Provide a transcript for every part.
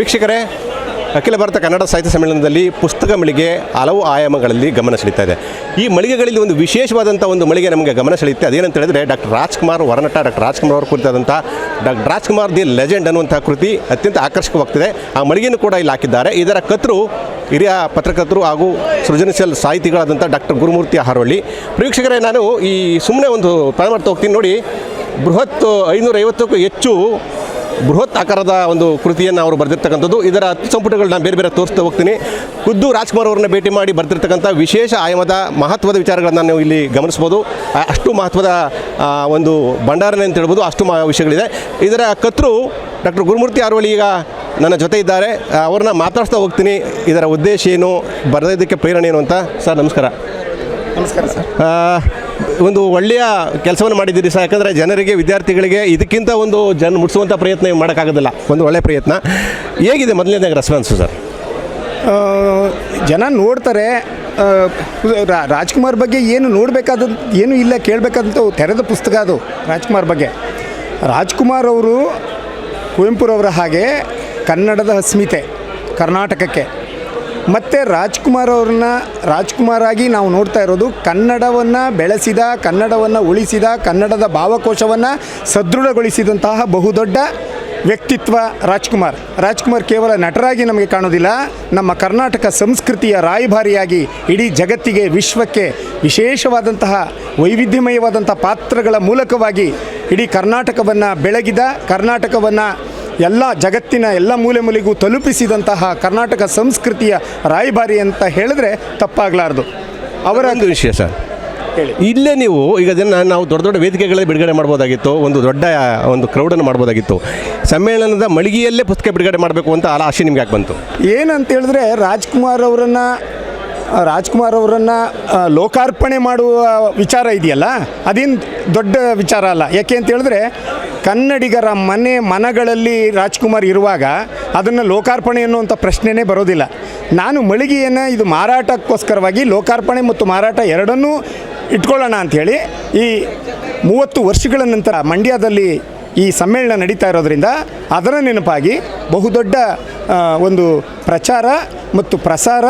ವೀಕ್ಷಕರೇ, ಅಖಿಲ ಭಾರತ ಕನ್ನಡ ಸಾಹಿತ್ಯ ಸಮ್ಮೇಳನದಲ್ಲಿ ಪುಸ್ತಕ ಮಳಿಗೆ ಹಲವು ಆಯಾಮಗಳಲ್ಲಿ ಗಮನ ಸೆಳೀತಾ ಇದೆ. ಈ ಮಳಿಗೆಗಳಲ್ಲಿ ಒಂದು ವಿಶೇಷವಾದಂಥ ಒಂದು ಮಳಿಗೆ ನಮಗೆ ಗಮನ ಸೆಳೆಯುತ್ತೆ ಅದೇನಂತ ಹೇಳಿದ್ರೆ ಡಾಕ್ಟರ್ ರಾಜ್ಕುಮಾರ್ ವರನಟ ಡಾಕ್ಟರ್ ರಾಜ್ಕುಮಾರ್ ಅವರು ಕುರಿತಾದಂಥ ಡಾಕ್ಟರ್ ರಾಜ್ಕುಮಾರ್ ದಿ ಲೆಜೆಂಡ್ ಅನ್ನುವಂಥ ಕೃತಿ ಅತ್ಯಂತ ಆಕರ್ಷಕವಾಗ್ತಿದೆ. ಆ ಮಳಿಗೆಯನ್ನು ಕೂಡ ಇಲ್ಲಿ ಹಾಕಿದ್ದಾರೆ. ಇದರ ಕತ್ರು ಹಿರಿಯ ಪತ್ರಕರ್ತರು ಹಾಗೂ ಸೃಜನಶೀಲ ಸಾಹಿತಿಗಳಾದಂಥ ಡಾಕ್ಟರ್ ಗುರುಮೂರ್ತಿ ಹಾರೋಳ್ಳಿ ಪ್ರೇಕ್ಷಕರೇ, ನಾನು ಈ ಸುಮ್ಮನೆ ಒಂದು ಮಾಡ್ತಾ ಹೋಗ್ತೀನಿ. ನೋಡಿ, ಬೃಹತ್ ಐನೂರೈವತ್ತಕ್ಕೂ ಹೆಚ್ಚು ಬೃಹತ್ ಆಕಾರದ ಒಂದು ಕೃತಿಯನ್ನು ಅವರು ಬರೆದಿರ್ತಕ್ಕಂಥದ್ದು. ಇದರ ಹತ್ತು ಸಂಪುಟಗಳನ್ನ ಬೇರೆ ಬೇರೆ ತೋರಿಸ್ತಾ ಹೋಗ್ತೀನಿ. ಖುದ್ದು ರಾಜ್ಕುಮಾರ್ ಅವರನ್ನ ಭೇಟಿ ಮಾಡಿ ಬರೆದಿರ್ತಕ್ಕಂಥ ವಿಶೇಷ ಆಯಾಮದ ಮಹತ್ವದ ವಿಚಾರಗಳನ್ನು ನಾವು ಇಲ್ಲಿ ಗಮನಿಸ್ಬೋದು. ಅಷ್ಟು ಮಹತ್ವದ ಒಂದು ಭಂಡಾರನೆ ಅಂತ ಹೇಳ್ಬೋದು. ಅಷ್ಟು ವಿಷಯಗಳಿದೆ. ಇದರ ಕತ್ರು ಡಾಕ್ಟರ್ ಗುರುಮೂರ್ತಿ ಆರ್ವಳಿ ಈಗ ನನ್ನ ಜೊತೆ ಇದ್ದಾರೆ. ಅವ್ರನ್ನ ಮಾತಾಡ್ತಾ ಹೋಗ್ತೀನಿ. ಇದರ ಉದ್ದೇಶ ಏನು ಬರೆದಿದ್ದಕ್ಕೆ ಪ್ರೇರಣೆ ಏನು ಅಂತ. ಸರ್ ನಮಸ್ಕಾರ. ನಮಸ್ಕಾರ ಸರ್. ಒಂದು ಒಳ್ಳೆಯ ಕೆಲಸವನ್ನು ಮಾಡಿದ್ದೀರಿ ಸರ್. ಯಾಕಂದರೆ ಜನರಿಗೆ, ವಿದ್ಯಾರ್ಥಿಗಳಿಗೆ ಇದಕ್ಕಿಂತ ಒಂದು ಜನ ಮುಟ್ಟಿಸುವಂಥ ಪ್ರಯತ್ನ ಮಾಡೋಕ್ಕಾಗೋದಿಲ್ಲ. ಒಂದು ಒಳ್ಳೆಯ ಪ್ರಯತ್ನ. ಹೇಗಿದೆ ಮೊದಲನೇದಾಗ ರೆಸ್ಪಾನ್ಸು ಸರ್? ಜನ ನೋಡ್ತಾರೆ. ರಾಜ್ಕುಮಾರ್ ಬಗ್ಗೆ ಏನು ನೋಡಬೇಕಾದ, ಏನು ಇಲ್ಲ ಕೇಳಬೇಕಾದಂಥ ತೆರೆದ ಪುಸ್ತಕ ಅದು, ರಾಜ್ಕುಮಾರ್ ಬಗ್ಗೆ. ರಾಜ್ಕುಮಾರ್ ಅವರು ಕುವೆಂಪುರವರ ಹಾಗೆ ಕನ್ನಡದ ಅಸ್ಮಿತೆ ಕರ್ನಾಟಕಕ್ಕೆ. ಮತ್ತು ರಾಜ್ಕುಮಾರ್ ಅವ್ರನ್ನ, ರಾಜ್ಕುಮಾರ್ ಆಗಿ ನಾವು ನೋಡ್ತಾ ಇರೋದು ಕನ್ನಡವನ್ನು ಬೆಳೆಸಿದ, ಕನ್ನಡವನ್ನು ಉಳಿಸಿದ, ಕನ್ನಡದ ಭಾವಕೋಶವನ್ನು ಸದೃಢಗೊಳಿಸಿದಂತಹ ಬಹುದೊಡ್ಡ ವ್ಯಕ್ತಿತ್ವ ರಾಜ್ಕುಮಾರ್. ರಾಜ್ಕುಮಾರ್ ಕೇವಲ ನಟರಾಗಿ ನಮಗೆ ಕಾಣೋದಿಲ್ಲ, ನಮ್ಮ ಕರ್ನಾಟಕ ಸಂಸ್ಕೃತಿಯ ರಾಯಭಾರಿಯಾಗಿ ಇಡೀ ಜಗತ್ತಿಗೆ, ವಿಶ್ವಕ್ಕೆ ವಿಶೇಷವಾದಂತಹ ವೈವಿಧ್ಯಮಯವಾದಂಥ ಪಾತ್ರಗಳ ಮೂಲಕವಾಗಿ ಇಡೀ ಕರ್ನಾಟಕವನ್ನು ಬೆಳಗಿದ, ಕರ್ನಾಟಕವನ್ನು ಎಲ್ಲ ಜಗತ್ತಿನ ಎಲ್ಲ ಮೂಲೆ ಮೂಲೆಗೂ ತಲುಪಿಸಿದಂತಹ ಕರ್ನಾಟಕ ಸಂಸ್ಕೃತಿಯ ರಾಯಭಾರಿ ಅಂತ ಹೇಳಿದ್ರೆ ತಪ್ಪಾಗಲಾರ್ದು. ಅವರ ಒಂದು ವಿಷಯ ಸರ್. ಹೇಳಿ. ಇಲ್ಲೇ ನೀವು ಈಗ ಅದನ್ನು ನಾವು ದೊಡ್ಡ ದೊಡ್ಡ ವೇದಿಕೆಗಳೇ ಬಿಡುಗಡೆ ಮಾಡ್ಬೋದಾಗಿತ್ತು ಒಂದು ದೊಡ್ಡ ಒಂದು ಕ್ರೌಡನ್ನು ಮಾಡ್ಬೋದಾಗಿತ್ತು. ಸಮ್ಮೇಳನದ ಮಳಿಗೆಯಲ್ಲೇ ಪುಸ್ತಕ ಬಿಡುಗಡೆ ಮಾಡಬೇಕು ಅಂತ ಆ ಆಸೆ ನಿಮ್ಗೆ ಯಾಕೆ ಬಂತು? ಏನಂತ ಹೇಳಿದ್ರೆ ರಾಜ್ಕುಮಾರ್ ಅವರನ್ನು ರಾಜ್ಕುಮಾರ್ ಅವರನ್ನು ಲೋಕಾರ್ಪಣೆ ಮಾಡುವ ವಿಚಾರ ಇದೆಯಲ್ಲ? ಅದೇನು ದೊಡ್ಡ ವಿಚಾರ ಅಲ್ಲ. ಯಾಕೆ ಅಂತ ಹೇಳಿದ್ರೆ ಕನ್ನಡಿಗರ ಮನೆ ಮನಗಳಲ್ಲಿ ರಾಜ್ಕುಮಾರ್ ಇರುವಾಗ ಅದನ್ನು ಲೋಕಾರ್ಪಣೆ ಅನ್ನುವಂಥ ಪ್ರಶ್ನೆನೇ ಬರೋದಿಲ್ಲ. ನಾನು ಮಳಿಗೆಯನ್ನು ಇದು ಮಾರಾಟಕ್ಕೋಸ್ಕರವಾಗಿ ಲೋಕಾರ್ಪಣೆ ಮತ್ತು ಮಾರಾಟ ಎರಡನ್ನೂ ಇಟ್ಕೊಳ್ಳೋಣ ಅಂಥೇಳಿ ಈ ಮೂವತ್ತು ವರ್ಷಗಳ ನಂತರ ಮಂಡ್ಯದಲ್ಲಿ ಈ ಸಮ್ಮೇಳನ ನಡೀತಾ ಇರೋದ್ರಿಂದ ಅದರ ನೆನಪಾಗಿ ಬಹುದೊಡ್ಡ ಒಂದು ಪ್ರಚಾರ ಮತ್ತು ಪ್ರಸಾರ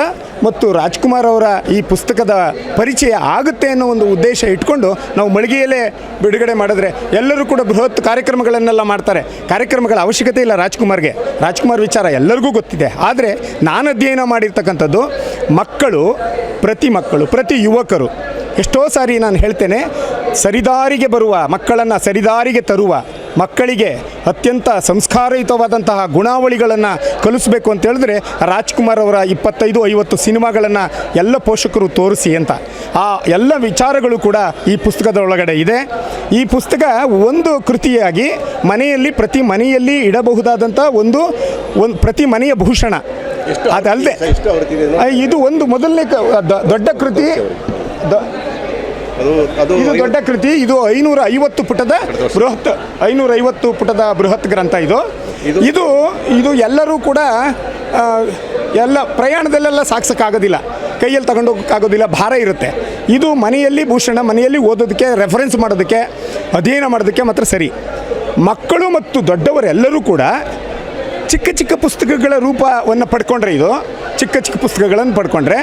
ಮತ್ತು ರಾಜ್ಕುಮಾರ್ ಅವರ ಈ ಪುಸ್ತಕದ ಪರಿಚಯ ಆಗುತ್ತೆ ಅನ್ನೋ ಒಂದು ಉದ್ದೇಶ ಇಟ್ಕೊಂಡು ನಾವು ಮಳಿಗೆಯಲ್ಲೇ ಬಿಡುಗಡೆ ಮಾಡಿದ್ರೆ ಎಲ್ಲರೂ ಕೂಡ ಬೃಹತ್ ಕಾರ್ಯಕ್ರಮಗಳನ್ನೆಲ್ಲ ಮಾಡ್ತಾರೆ. ಕಾರ್ಯಕ್ರಮಗಳ ಅವಶ್ಯಕತೆ ಇಲ್ಲ ರಾಜ್ಕುಮಾರ್ಗೆ. ರಾಜ್ಕುಮಾರ್ ವಿಚಾರ ಎಲ್ಲರಿಗೂ ಗೊತ್ತಿದೆ. ಆದರೆ ನಾನು ಅಧ್ಯಯನ ಮಾಡಿರ್ತಕ್ಕಂಥದ್ದು ಮಕ್ಕಳು, ಪ್ರತಿ ಮಕ್ಕಳು, ಪ್ರತಿ ಯುವಕರು ಎಷ್ಟೋ ಸಾರಿ ನಾನು ಹೇಳ್ತೇನೆ ಸರಿದಾರಿಗೆ ಬರುವ ಮಕ್ಕಳನ್ನು ಸರಿದಾರಿಗೆ ತರುವ ಮಕ್ಕಳಿಗೆ ಅತ್ಯಂತ ಸಂಸ್ಕಾರಯುತವಾದಂತಹ ಗುಣಾವಳಿಗಳನ್ನು ಕಲಿಸಬೇಕು ಅಂತ ಹೇಳಿದ್ರೆ ರಾಜ್ಕುಮಾರ್ ಅವರ ಇಪ್ಪತ್ತೈದು ಐವತ್ತು ಸಿನಿಮಾಗಳನ್ನು ಎಲ್ಲ ಪೋಷಕರು ತೋರಿಸಿ ಅಂತ. ಆ ಎಲ್ಲ ವಿಚಾರಗಳು ಕೂಡ ಈ ಪುಸ್ತಕದ ಒಳಗಡೆ ಇದೆ. ಈ ಪುಸ್ತಕ ಒಂದು ಕೃತಿಯಾಗಿ ಮನೆಯಲ್ಲಿ ಪ್ರತಿ ಮನೆಯಲ್ಲಿ ಇಡಬಹುದಾದಂಥ ಒಂದು ಒಂದು ಪ್ರತಿ ಮನೆಯ ಭೂಷಣ. ಅದಲ್ಲದೆ ಇದು ಒಂದು ಮೊದಲನೇ ದೊಡ್ಡ ಕೃತಿ. ದ- ಅದು ಇದು ದೊಡ್ಡ ಕೃತಿ ಇದು ಐನೂರ ಐವತ್ತು ಪುಟದ ಬೃಹತ್ ಐನೂರ ಐವತ್ತು ಪುಟದ ಬೃಹತ್ ಗ್ರಂಥ ಇದು. ಇದು ಇದು ಎಲ್ಲರೂ ಕೂಡ ಎಲ್ಲ ಪ್ರಯಾಣದಲ್ಲೆಲ್ಲ ಸಾಗ್ಸೋಕ್ಕಾಗೋದಿಲ್ಲ ಕೈಯಲ್ಲಿ ತಗೊಂಡೋಗೋಕ್ಕಾಗೋದಿಲ್ಲ ಭಾರ ಇರುತ್ತೆ. ಇದು ಮನೆಯಲ್ಲಿ ಭೂಷಣ ಮನೆಯಲ್ಲಿ ಓದೋದಕ್ಕೆ ರೆಫರೆನ್ಸ್ ಮಾಡೋದಕ್ಕೆ ಅಧ್ಯಯನ ಮಾಡೋದಕ್ಕೆ ಮಾತ್ರ ಸರಿ. ಮಕ್ಕಳು ಮತ್ತು ದೊಡ್ಡವರೆಲ್ಲರೂ ಕೂಡ ಚಿಕ್ಕ ಚಿಕ್ಕ ಪುಸ್ತಕಗಳ ರೂಪವನ್ನು ಪಡ್ಕೊಂಡ್ರೆ ಇದು ಚಿಕ್ಕ ಚಿಕ್ಕ ಪುಸ್ತಕಗಳನ್ನು ಪಡ್ಕೊಂಡ್ರೆ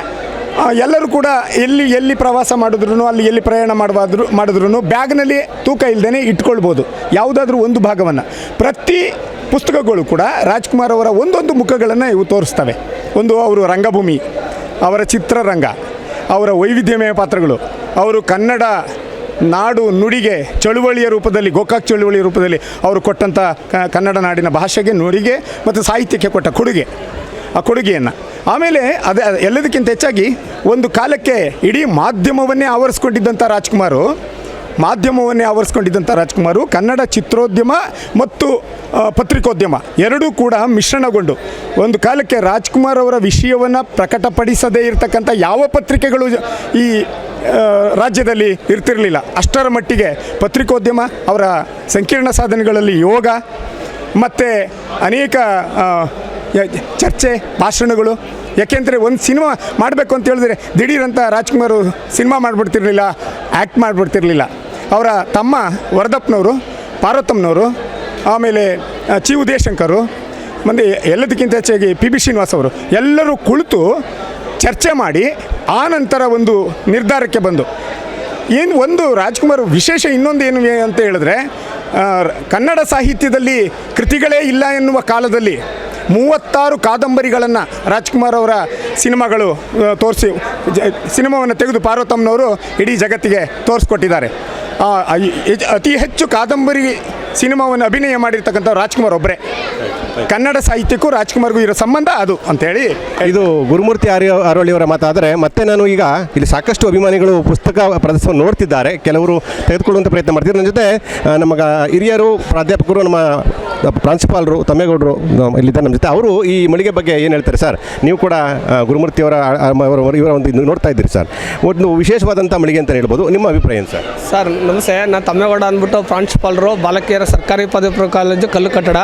ಎಲ್ಲರೂ ಕೂಡ ಎಲ್ಲಿ ಎಲ್ಲಿ ಪ್ರವಾಸ ಮಾಡಿದ್ರು ಅಲ್ಲಿ ಎಲ್ಲಿ ಪ್ರಯಾಣ ಮಾಡುವಾದ್ರು ಮಾಡಿದ್ರು ಬ್ಯಾಗ್ನಲ್ಲಿ ತೂಕ ಇಲ್ಲದೇ ಇಟ್ಕೊಳ್ಬೋದು. ಯಾವುದಾದ್ರೂ ಒಂದು ಭಾಗವನ್ನು. ಪ್ರತಿ ಪುಸ್ತಕಗಳು ಕೂಡ ರಾಜ್ಕುಮಾರ್ ಅವರ ಒಂದೊಂದು ಮುಖಗಳನ್ನು ಇವು ತೋರಿಸ್ತವೆ. ಒಂದು ಅವರು ರಂಗಭೂಮಿ, ಅವರ ಚಿತ್ರರಂಗ, ಅವರ ವೈವಿಧ್ಯಮಯ ಪಾತ್ರಗಳು, ಅವರು ಕನ್ನಡ ನಾಡು ನುಡಿಗೆ ಚಳುವಳಿಯ ರೂಪದಲ್ಲಿ, ಗೋಕಾಕ್ ಚಳುವಳಿಯ ರೂಪದಲ್ಲಿ ಅವರು ಕೊಟ್ಟಂಥ ಕನ್ನಡ ನಾಡಿನ ಭಾಷೆಗೆ ನುಡಿಗೆ ಮತ್ತು ಸಾಹಿತ್ಯಕ್ಕೆ ಕೊಟ್ಟ ಕೊಡುಗೆ. ಆ ಕೊಡುಗೆಯನ್ನು. ಆಮೇಲೆ ಅದೇ ಎಲ್ಲದಕ್ಕಿಂತ ಹೆಚ್ಚಾಗಿ ಒಂದು ಕಾಲಕ್ಕೆ ಇಡೀ ಮಾಧ್ಯಮವನ್ನೇ ಆವರಿಸ್ಕೊಂಡಿದ್ದಂಥ ರಾಜ್ಕುಮಾರು, ಮಾಧ್ಯಮವನ್ನೇ ಆವರಿಸ್ಕೊಂಡಿದ್ದಂಥ ರಾಜ್ಕುಮಾರು ಕನ್ನಡ ಚಿತ್ರೋದ್ಯಮ ಮತ್ತು ಪತ್ರಿಕೋದ್ಯಮ ಎರಡೂ ಕೂಡ ಮಿಶ್ರಣಗೊಂಡು ಒಂದು ಕಾಲಕ್ಕೆ ರಾಜ್ಕುಮಾರ್ ಅವರ ವಿಷಯವನ್ನು ಪ್ರಕಟಪಡಿಸದೇ ಇರತಕ್ಕಂಥ ಯಾವ ಪತ್ರಿಕೆಗಳು ಈ ರಾಜ್ಯದಲ್ಲಿ ಇರ್ತಿರಲಿಲ್ಲ. ಅಷ್ಟರ ಮಟ್ಟಿಗೆ ಪತ್ರಿಕೋದ್ಯಮ ಅವರ ಸಂಕೀರ್ಣ ಸಾಧನೆಗಳಲ್ಲಿ ಯೋಗ, ಮತ್ತು ಅನೇಕ ಚರ್ಚೆ, ಭಾಷಣಗಳು. ಯಾಕೆಂದರೆ ಒಂದು ಸಿನಿಮಾ ಮಾಡಬೇಕು ಅಂತ ಹೇಳಿದ್ರೆ ದಿಢೀರಂತ ರಾಜ್ಕುಮಾರ್ ಸಿನಿಮಾ ಮಾಡಿಬಿಡ್ತಿರ್ಲಿಲ್ಲ ಆ್ಯಕ್ಟ್ ಮಾಡಿಬಿಡ್ತಿರ್ಲಿಲ್ಲ. ಅವರ ತಮ್ಮ ವರದಪ್ಪನವರು, ಪಾರ್ವತಮ್ಮನವರು, ಆಮೇಲೆ ಚಿ ಉದಯಶಂಕರು ಮಂದಿ ಎಲ್ಲದಕ್ಕಿಂತ ಹೆಚ್ಚಾಗಿ ಪಿ ಬಿ ಶ್ರೀನಿವಾಸ್ ಅವರು, ಎಲ್ಲರೂ ಕುಳಿತು ಚರ್ಚೆ ಮಾಡಿ ಆ ನಂತರ ಒಂದು ನಿರ್ಧಾರಕ್ಕೆ ಬಂದು. ಏನು ಒಂದು ರಾಜ್ಕುಮಾರ್ ವಿಶೇಷ ಇನ್ನೊಂದು ಏನು ಅಂತ ಹೇಳಿದ್ರೆ ಕನ್ನಡ ಸಾಹಿತ್ಯದಲ್ಲಿ ಕೃತಿಗಳೇ ಇಲ್ಲ ಎನ್ನುವ ಕಾಲದಲ್ಲಿ ಮೂವತ್ತಾರು ಕಾದಂಬರಿಗಳನ್ನು ರಾಜ್ಕುಮಾರ್ ಅವರ ಸಿನಿಮಾಗಳು ತೋರಿಸಿ ಸಿನಿಮಾವನ್ನು ತೆಗೆದು ಪಾರ್ವತಮ್ಮನವರು ಇಡೀ ಜಗತ್ತಿಗೆ ತೋರಿಸ್ಕೊಟ್ಟಿದ್ದಾರೆ. ಅತಿ ಹೆಚ್ಚು ಕಾದಂಬರಿ ಸಿನಿಮಾವನ್ನು ಅಭಿನಯ ಮಾಡಿರ್ತಕ್ಕಂಥ ರಾಜ್ಕುಮಾರ್ ಒಬ್ಬರೇ ಕನ್ನಡ ಸಾಹಿತ್ಯಕ್ಕೂ ರಾಜ್ಕುಮಾರ್ಗೂ ಇರೋ ಸಂಬಂಧ ಅದು ಅಂತೇಳಿ ಇದು ಗುರುಮೂರ್ತಿ ಆರ್ಯ ಆರೋಳಿಯವರ ಮಾತಾದರೆ, ಮತ್ತೆ ನಾನು ಈಗ ಇಲ್ಲಿ ಸಾಕಷ್ಟು ಅಭಿಮಾನಿಗಳು ಪುಸ್ತಕ ಪ್ರದರ್ಶನ ನೋಡ್ತಿದ್ದಾರೆ. ಕೆಲವರು ತೆಗೆದುಕೊಳ್ಳುವಂಥ ಪ್ರಯತ್ನ ಮಾಡ್ತಿದ್ದಾರೆ. ನನ್ನ ಜೊತೆ ನಮಗ ಹಿರಿಯರು, ಪ್ರಾಧ್ಯಾಪಕರು, ನಮ್ಮ ಪ್ರಾಂಶುಪಾಲರು, ತಮ್ಮೇಗೌಡರು ಇಲ್ಲಿದ್ದ ನಮ್ಮ ಜೊತೆ ಅವರು ಈ ಮಳಿಗೆ ಬಗ್ಗೆ ಏನು ಹೇಳ್ತಾರೆ ಸರ್? ನೀವು ಕೂಡ ಗುರುಮೂರ್ತಿ ಗುರುಮೂರ್ತಿಯವರ ಇವರ ಒಂದು ನೋಡ್ತಾ ಇದ್ದೀರಿ ಸರ್. ಒಂದು ವಿಶೇಷವಾದಂಥ ಮಳಿಗೆ ಅಂತ ಹೇಳ್ಬೋದು. ನಿಮ್ಮ ಅಭಿಪ್ರಾಯ ಏನು ಸರ್? ಸರ್, ನಮಸ್ತೆ. ನಾನು ತಮ್ಮೇಗೌಡ ಅಂದ್ಬಿಟ್ಟು ಪ್ರಾಂಶುಪಾಲರು, ಬಾಲಕಿಯರ ಸರ್ಕಾರಿ ಪದವಿ ಕಾಲೇಜು ಕಲ್ಲು ಕಟ್ಟಡ.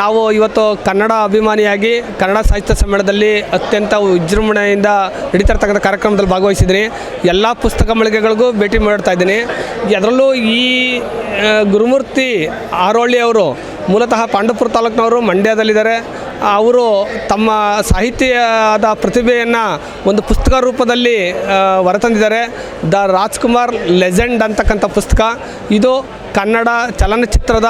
ನಾವು ಇವತ್ತು ಕನ್ನಡ ಅಭಿಮಾನಿಯಾಗಿ, ಕನ್ನಡ ಸಾಹಿತ್ಯ ಸಮ್ಮೇಳನದಲ್ಲಿ ಅತ್ಯಂತ ವಿಜೃಂಭಣೆಯಿಂದ ಹಿಡಿತಿರ್ತಕ್ಕಂಥ ಕಾರ್ಯಕ್ರಮದಲ್ಲಿ ಭಾಗವಹಿಸಿದ್ದೀನಿ ಎಲ್ಲ ಪುಸ್ತಕ ಮಳಿಗೆಗಳಿಗೂ ಭೇಟಿ ಮಾಡ್ತಾ ಇದ್ದೀನಿ. ಅದರಲ್ಲೂ ಈ ಗುರುಮೂರ್ತಿ ಆರೋಳಿ ಅವರು ಮೂಲತಃ ಪಾಂಡವಪುರ ತಾಲೂಕಿನವರು ಮಂಡ್ಯದಲ್ಲಿದ್ದಾರೆ. ಅವರು ತಮ್ಮ ಸಾಹಿತ್ಯದ ಪ್ರತಿಭೆಯನ್ನು ಒಂದು ಪುಸ್ತಕ ರೂಪದಲ್ಲಿ ಹೊರತಂದಿದ್ದಾರೆ. ದ ರಾಜ್ಕುಮಾರ್ ಲೆಜೆಂಡ್ ಅಂತಕ್ಕಂಥ ಪುಸ್ತಕ. ಇದು ಕನ್ನಡ ಚಲನಚಿತ್ರದ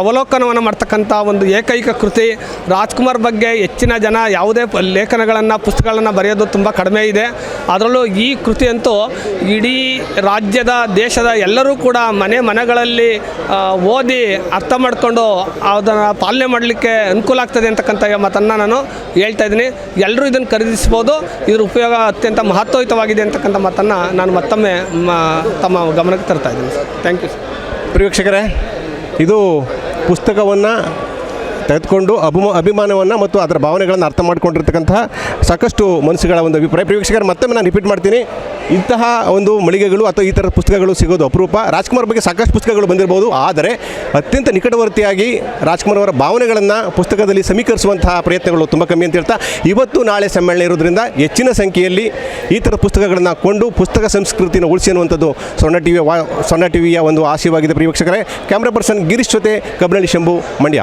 ಅವಲೋಕನವನ್ನು ಮಾಡ್ತಕ್ಕಂಥ ಒಂದು ಏಕೈಕ ಕೃತಿ ರಾಜ್ಕುಮಾರ್ ಬಗ್ಗೆ ಹೆಚ್ಚಿನ ಜನ ಯಾವುದೇ ಲೇಖನಗಳನ್ನು, ಪುಸ್ತಕಗಳನ್ನು ಬರೆಯೋದು ತುಂಬ ಕಡಿಮೆ ಇದೆ. ಅದರಲ್ಲೂ ಈ ಕೃತಿಯಂತೂ ಇಡೀ ರಾಜ್ಯದ, ದೇಶದ ಎಲ್ಲರೂ ಕೂಡ ಮನೆ ಮನೆಗಳಲ್ಲಿ ಓದಿ ಅರ್ಥ ಮಾಡಿಕೊಂಡು ಅದನ್ನು ಪಾಲನೆ ಮಾಡಲಿಕ್ಕೆ ಅನುಕೂಲ ಆಗ್ತದೆ ಅಂತಕ್ಕಂಥ ಮಾತನ್ನು ನಾನು ಹೇಳ್ತಾ ಇದ್ದೀನಿ. ಎಲ್ಲರೂ ಇದನ್ನು ಖರೀದಿಸ್ಬೋದು ಇದ್ರ ಉಪಯೋಗ ಅತ್ಯಂತ ಮಹತ್ವಯುತವಾಗಿದೆ ಅಂತಕ್ಕಂಥ ಮಾತನ್ನು ನಾನು ಮತ್ತೊಮ್ಮೆ ತಮ್ಮ ಗಮನಕ್ಕೆ ತರ್ತಾ ಇದ್ದೀನಿ. ಥ್ಯಾಂಕ್ ಯು ಪ್ರಿವೀಕ್ಷಕರೇ ಇದು ಪುಸ್ತಕವನ್ನು ತೆಗೆದುಕೊಂಡು ಅಭಿಮ, ಅಭಿಮಾನವನ್ನು ಮತ್ತು ಅದರ ಭಾವನೆಗಳನ್ನು ಅರ್ಥ ಮಾಡಿಕೊಂಡಿರ್ತಕ್ಕಂತಹ ಸಾಕಷ್ಟು ಮನಸ್ಸುಗಳ ಒಂದು ಅಭಿಪ್ರಾಯ. ಪ್ರೇಕ್ಷಕರು ಮತ್ತೊಮ್ಮೆ ನಾನು ರಿಪೀಟ್ ಮಾಡ್ತೀನಿ. ಇಂತಹ ಒಂದು ಮಳಿಗೆಗಳು ಅಥವಾ ಈ ಥರದ ಪುಸ್ತಕಗಳು ಸಿಗೋದು ಅಪರೂಪ. ರಾಜ್ಕುಮಾರ್ ಬಗ್ಗೆ ಸಾಕಷ್ಟು ಪುಸ್ತಕಗಳು ಬಂದಿರ್ಬೋದು. ಆದರೆ ಅತ್ಯಂತ ನಿಕಟವರ್ತಿಯಾಗಿ ರಾಜ್ಕುಮಾರ್ ಅವರ ಭಾವನೆಗಳನ್ನು ಪುಸ್ತಕದಲ್ಲಿ ಸಮೀಕರಿಸುವಂತಹ ಪ್ರಯತ್ನಗಳು ತುಂಬ ಕಮ್ಮಿ ಅಂತ ಹೇಳ್ತಾ, ಇವತ್ತು ನಾಳೆ ಸಮ್ಮೇಳನ ಇರೋದ್ರಿಂದ ಹೆಚ್ಚಿನ ಸಂಖ್ಯೆಯಲ್ಲಿ ಈ ಥರ ಪುಸ್ತಕಗಳನ್ನು ಕೊಂಡು ಪುಸ್ತಕ ಸಂಸ್ಕೃತಿನ ಉಳಿಸಿ ಅನ್ನುವಂಥದ್ದು ಸೊನ್ನ ಟಿ ವಿ ಸೊನ್ನ ಟಿವಿಯ ಒಂದು ಆಶಯವಾಗಿದೆ ಪ್ರಿಯ ಕ್ಯಾಮ್ರಾ ಪರ್ಸನ್ ಗಿರೀಶ್ ಜೊತೆ ಕಬ್ನಳ್ಳಿ ಶಂಭು ಮಂಡ್ಯ.